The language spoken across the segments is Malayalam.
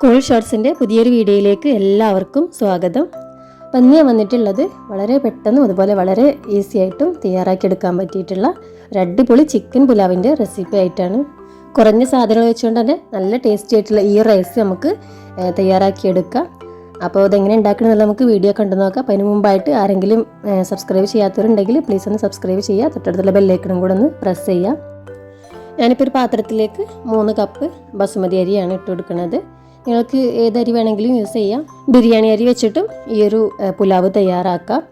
കൂൾ ഷോർട്സിന്റെ പുതിയൊരു വീഡിയോയിലേക്ക് എല്ലാവർക്കും സ്വാഗതം. അപ്പം വന്നിട്ടുള്ളത് വളരെ പെട്ടെന്നും അതുപോലെ വളരെ ഈസി ആയിട്ടും തയ്യാറാക്കിയെടുക്കാൻ പറ്റിയിട്ടുള്ള ഒരു അടിപൊളി ചിക്കൻ പുലാവിന്റെ റെസിപ്പി ആയിട്ടാണ്. കുറഞ്ഞ സാധനങ്ങൾ വെച്ചുകൊണ്ട് തന്നെ നല്ല ടേസ്റ്റി ആയിട്ടുള്ള ഈ റൈസ് നമുക്ക് തയ്യാറാക്കിയെടുക്കാം അപ്പോൾ അതെങ്ങനെ ഉണ്ടാക്കണമെന്നുള്ള നമുക്ക് വീഡിയോ കണ്ടു നോക്കാം. അപ്പോൾ അതിന് മുമ്പായിട്ട് ആരെങ്കിലും സബ്സ്ക്രൈബ് ചെയ്യാത്തവരുണ്ടെങ്കിൽ പ്ലീസ് ഒന്ന് സബ്സ്ക്രൈബ് ചെയ്യുക. തൊട്ടടുത്തുള്ള ബെല്ലേക്കണം കൂടെ ഒന്ന് പ്രസ് ചെയ്യുക. ഞാനിപ്പോൾ ഒരു പാത്രത്തിലേക്ക് മൂന്ന് കപ്പ് ബസുമതി അരിയാണ് ഇട്ട് കൊടുക്കുന്നത്. നിങ്ങൾക്ക് ഏത് അരി വേണമെങ്കിലും യൂസ് ചെയ്യാം. ബിരിയാണി അരി വെച്ചിട്ടും ഈ ഒരു പുലാവ് തയ്യാറാക്കാം.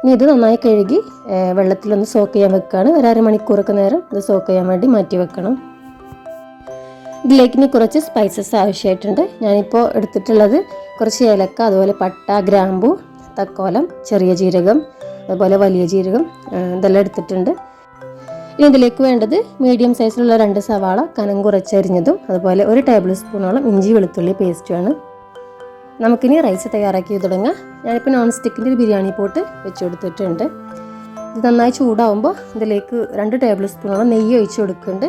ഇനി ഇത് നന്നായി കഴുകി വെള്ളത്തിലൊന്ന് സോക്ക് ചെയ്യാൻ വെക്കുകയാണ് ഒരു അരമണിക്കൂറൊക്കെ നേരം ഇത് സോക്ക് ചെയ്യാൻ വേണ്ടി മാറ്റി വെക്കണം. ഇതിലേക്ക് ഇനി കുറച്ച് സ്പൈസസ് ആവശ്യമായിട്ടുണ്ട്. ഞാനിപ്പോൾ എടുത്തിട്ടുള്ളത് കുറച്ച് ഏലക്ക അതുപോലെ പട്ട ഗ്രാമ്പു തക്കോലം ചെറിയ ജീരകം അതുപോലെ വലിയ ജീരകം ഇതെല്ലാം എടുത്തിട്ടുണ്ട്. ഇനി ഇതിലേക്ക് വേണ്ടത് മീഡിയം സൈസിലുള്ള രണ്ട് സവാള കനം കുറച്ചരിഞ്ഞതും അതുപോലെ ഒരു ടേബിൾ സ്പൂണോളം ഇഞ്ചി വെളുത്തുള്ളി പേസ്റ്റുമാണ് നമുക്കിനി റൈസ് തയ്യാറാക്കി തുടങ്ങാം. ഞാനിപ്പോൾ നോൺ സ്റ്റിക്കിന്റെ ഒരു ബിരിയാണി പോട്ട് വെച്ച് കൊടുത്തിട്ടുണ്ട്. ഇത് നന്നായി ചൂടാവുമ്പോൾ ഇതിലേക്ക് രണ്ട് ടേബിൾ സ്പൂണോളം നെയ്യ് ഒഴിച്ച് കൊടുക്കുന്നുണ്ട്.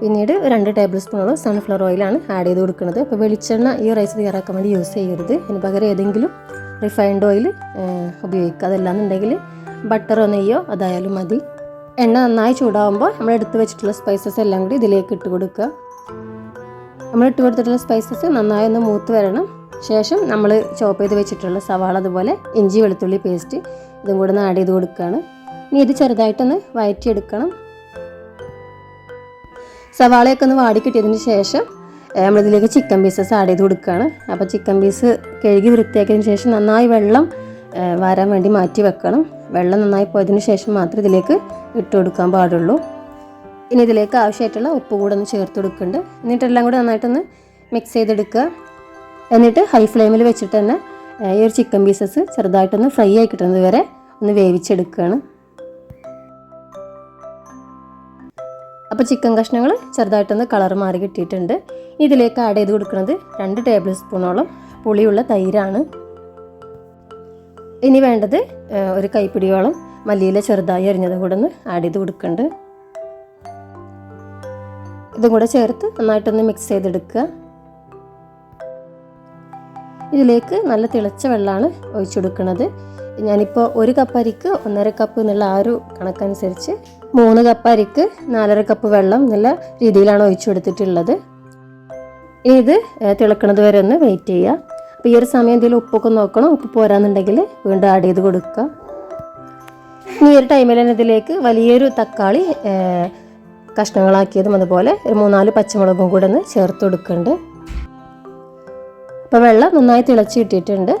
പിന്നീട് രണ്ട് ടേബിൾ സ്പൂണോളം സൺഫ്ലവർ ഓയിലാണ് ആഡ് ചെയ്ത് കൊടുക്കുന്നത്. അപ്പോൾ വെളിച്ചെണ്ണ ഈ റൈസ് തയ്യാറാക്കാൻ വേണ്ടി യൂസ് ചെയ്യരുത്. അതിന് പകരം ഏതെങ്കിലും റിഫൈൻഡ് ഓയിൽ ഉപയോഗിക്കുക. അതല്ലാന്നുണ്ടെങ്കിൽ ബട്ടറോ നെയ്യോ അതായാലും മതി. എണ്ണ നന്നായി ചൂടാവുമ്പോൾ നമ്മൾ എടുത്തു വെച്ചിട്ടുള്ള സ്പൈസസ് എല്ലാം കൂടി ഇതിലേക്ക് ഇട്ട് കൊടുക്കുക. നമ്മൾ ഇട്ട് കൊടുത്തിട്ടുള്ള സ്പൈസസ് നന്നായി ഒന്ന് മൂത്ത് വരണം. ശേഷം നമ്മൾ ചോപ്പ് ചെയ്ത് വെച്ചിട്ടുള്ള സവാള അതുപോലെ ഇഞ്ചി വെളുത്തുള്ളി പേസ്റ്റ് ഇതും കൂടെ ഒന്ന് ആഡ് ചെയ്ത് കൊടുക്കുകയാണ്. ഇനി ഇത് ചെറുതായിട്ടൊന്ന് വഴറ്റിയെടുക്കണം സവാളയൊക്കെ ഒന്ന് വാടി കിട്ടിയതിന് ശേഷം നമ്മളിതിലേക്ക് ചിക്കൻ പീസസ് ആഡ് ചെയ്ത് കൊടുക്കുകയാണ്. അപ്പോൾ ചിക്കൻ പീസ് കഴുകി വൃത്തിയാക്കിയതിന് ശേഷം നന്നായി വെള്ളം വാരാൻ വേണ്ടി മാറ്റി വെക്കണം. വെള്ളം നന്നായി പോയതിന് ശേഷം മാത്രമേ ഇതിലേക്ക് ഇട്ട് കൊടുക്കാൻ പാടുള്ളൂ. ഇനി ഇതിലേക്ക് ആവശ്യമായിട്ടുള്ള ഉപ്പ് കൂടെ ഒന്ന് ചേർത്ത് കൊടുക്കുന്നുണ്ട്. എന്നിട്ടെല്ലാം കൂടെ നന്നായിട്ടൊന്ന് മിക്സ് ചെയ്തെടുക്കുക. എന്നിട്ട് ഹൈ ഫ്ലെയിമിൽ വെച്ചിട്ട് തന്നെ ഈ ഒരു ചിക്കൻ പീസസ് ചെറുതായിട്ടൊന്ന് ഫ്രൈ ആയി കിട്ടുന്നത് വരെ ഒന്ന് വേവിച്ചെടുക്കുകയാണ്. അപ്പോൾ ചിക്കൻ കഷ്ണങ്ങൾ ചെറുതായിട്ടൊന്ന് കളർ മാറി കിട്ടിയിട്ടുണ്ട്. ഇതിലേക്ക് ആഡ് ചെയ്ത് കൊടുക്കുന്നത് രണ്ട് ടേബിൾ സ്പൂണോളം പുളിയുള്ള തൈരാണ്. ഇനി വേണ്ടത് ഒരു കൈപ്പിടിയോളം മല്ലിയില ചെറുതായി അരിഞ്ഞതും കൂടെ ഒന്ന് ആഡ് ചെയ്ത് കൊടുക്കുന്നുണ്ട് ഇതും കൂടെ ചേർത്ത് നന്നായിട്ടൊന്ന് മിക്സ് ചെയ്തെടുക്കുക. ഇതിലേക്ക് നല്ല തിളച്ച വെള്ളമാണ് ഒഴിച്ചു കൊടുക്കുന്നത് ഞാനിപ്പോൾ ഒരു കപ്പ് അരിക്ക് ഒന്നര കപ്പ് എന്നുള്ള ആ ഒരു കണക്കനുസരിച്ച് മൂന്ന് കപ്പ് അരിക്ക് നാലര കപ്പ് വെള്ളം എന്നുള്ള രീതിയിലാണ് ഒഴിച്ചു കൊടുത്തിട്ടുള്ളത്. ഇത് തിളക്കുന്നത് വരെ ഒന്ന് വെയിറ്റ് ചെയ്യുക. അപ്പോൾ ഈ ഒരു സമയം എന്തെങ്കിലും ഉപ്പൊക്കെ നോക്കണം. ഉപ്പ് പോരാന്നുണ്ടെങ്കിൽ വീണ്ടും ആഡ് ചെയ്ത് കൊടുക്കുക. ഇനി ഒരു ടൈമിൽ തന്നെ ഇതിലേക്ക് വലിയൊരു തക്കാളി കഷ്ണങ്ങളാക്കിയതും അതുപോലെ ഒരു മൂന്നാൽ പച്ചമുളകും കൂടെ ഒന്ന് ചേർത്ത് കൊടുക്കുന്നുണ്ട്. അപ്പോൾ വെള്ളം നന്നായി തിളച്ച് കിട്ടിയിട്ടുണ്ട്.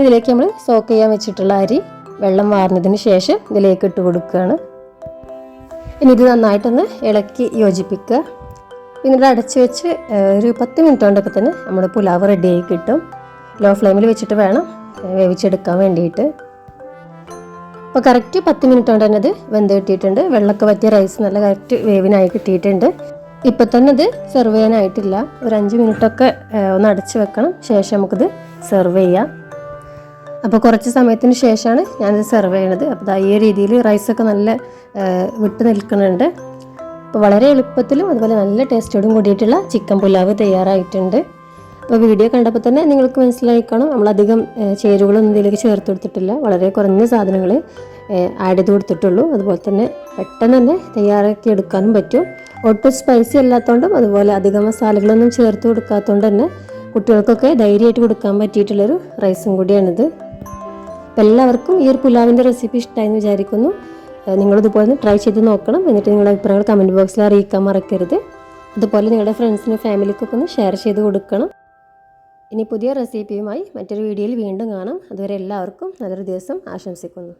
ഇതിലേക്ക് നമ്മൾ സോക്ക് ചെയ്യാൻ വെച്ചിട്ടുള്ള അരി വെള്ളം വാർന്നതിന് ശേഷം ഇതിലേക്ക് ഇട്ട് കൊടുക്കുകയാണ്. ഇനി ഇത് നന്നായിട്ടൊന്ന് ഇളക്കി യോജിപ്പിക്കുക. പിന്നീട് അടച്ച് വെച്ച് ഒരു പത്ത് മിനിറ്റ് കൊണ്ടൊക്കെ തന്നെ നമ്മുടെ പുലാവ് റെഡിയായി കിട്ടും. ലോ ഫ്ലെയിമിൽ വെച്ചിട്ട് വേണം വേവിച്ചെടുക്കാൻ വേണ്ടിയിട്ട്. അപ്പോൾ കറക്റ്റ് പത്ത് മിനിറ്റ് കൊണ്ട് തന്നെ അത് വെന്ത് കിട്ടിയിട്ടുണ്ട്. വെള്ളമൊക്കെ പറ്റിയ റൈസ് നല്ല കറക്റ്റ് വേവിനായി കിട്ടിയിട്ടുണ്ട്. ഇപ്പം തന്നെ ഇത് സെർവ് ചെയ്യാനായിട്ടില്ല. ഒരു അഞ്ച് മിനിറ്റൊക്കെ ഒന്ന് അടച്ച് വെക്കണം. ശേഷം നമുക്കിത് സെർവ് ചെയ്യാം. അപ്പോൾ കുറച്ച് സമയത്തിന് ശേഷമാണ് ഞാനിത് സെർവ് ചെയ്യണത്. അപ്പോൾ ഈ രീതിയിൽ റൈസൊക്കെ നല്ല വിട്ട് നിൽക്കുന്നുണ്ട്. അപ്പോൾ വളരെ എളുപ്പത്തിലും അതുപോലെ നല്ല ടേസ്റ്റോടും കൂടിയിട്ടുള്ള ചിക്കൻ പുലാവ് തയ്യാറായിട്ടുണ്ട്. അപ്പോൾ വീഡിയോ കണ്ടപ്പോൾ തന്നെ നിങ്ങൾക്ക് മനസ്സിലായി കാണും നമ്മളധികം ചേരുവകളൊന്നും ഇതിലേക്ക് ചേർത്ത് കൊടുത്തിട്ടില്ല. വളരെ കുറഞ്ഞ സാധനങ്ങൾ ആഡ് ചെയ്ത് കൊടുത്തിട്ടുള്ളൂ. അതുപോലെ തന്നെ പെട്ടെന്ന് തന്നെ തയ്യാറാക്കി എടുക്കാനും പറ്റും. ഒട്ടും സ്പൈസി അല്ലാത്തതുകൊണ്ടും അതുപോലെ അധികം മസാലകളൊന്നും ചേർത്ത് കൊടുക്കാത്തതുകൊണ്ട് തന്നെ കുട്ടികൾക്കൊക്കെ ധൈര്യമായിട്ട് കൊടുക്കാൻ പറ്റിയിട്ടുള്ളൊരു റൈസും കൂടിയാണിത്. അപ്പോൾ എല്ലാവർക്കും ഈ ഒരു പുലാവിന്റെ റെസിപ്പി ഇഷ്ടമായെന്ന് വിചാരിക്കുന്നു. നിങ്ങളിതുപോലെ ഒന്ന് ട്രൈ ചെയ്ത് നോക്കണം. എന്നിട്ട് നിങ്ങളുടെ അഭിപ്രായങ്ങൾ കമന്റ് ബോക്സിൽ അറിയിക്കാൻ മറക്കരുത്. അതുപോലെ നിങ്ങളുടെ ഫ്രണ്ട്സിനും ഫാമിലിക്കൊക്കെ ഒന്ന് ഷെയർ ചെയ്ത് കൊടുക്കണം. ഇനി പുതിയ റെസിപ്പിയുമായി മറ്റൊരു വീഡിയോയിൽ വീണ്ടും കാണാം. അതുവരെ എല്ലാവർക്കും നല്ലൊരു ദിവസം ആശംസിക്കുന്നു.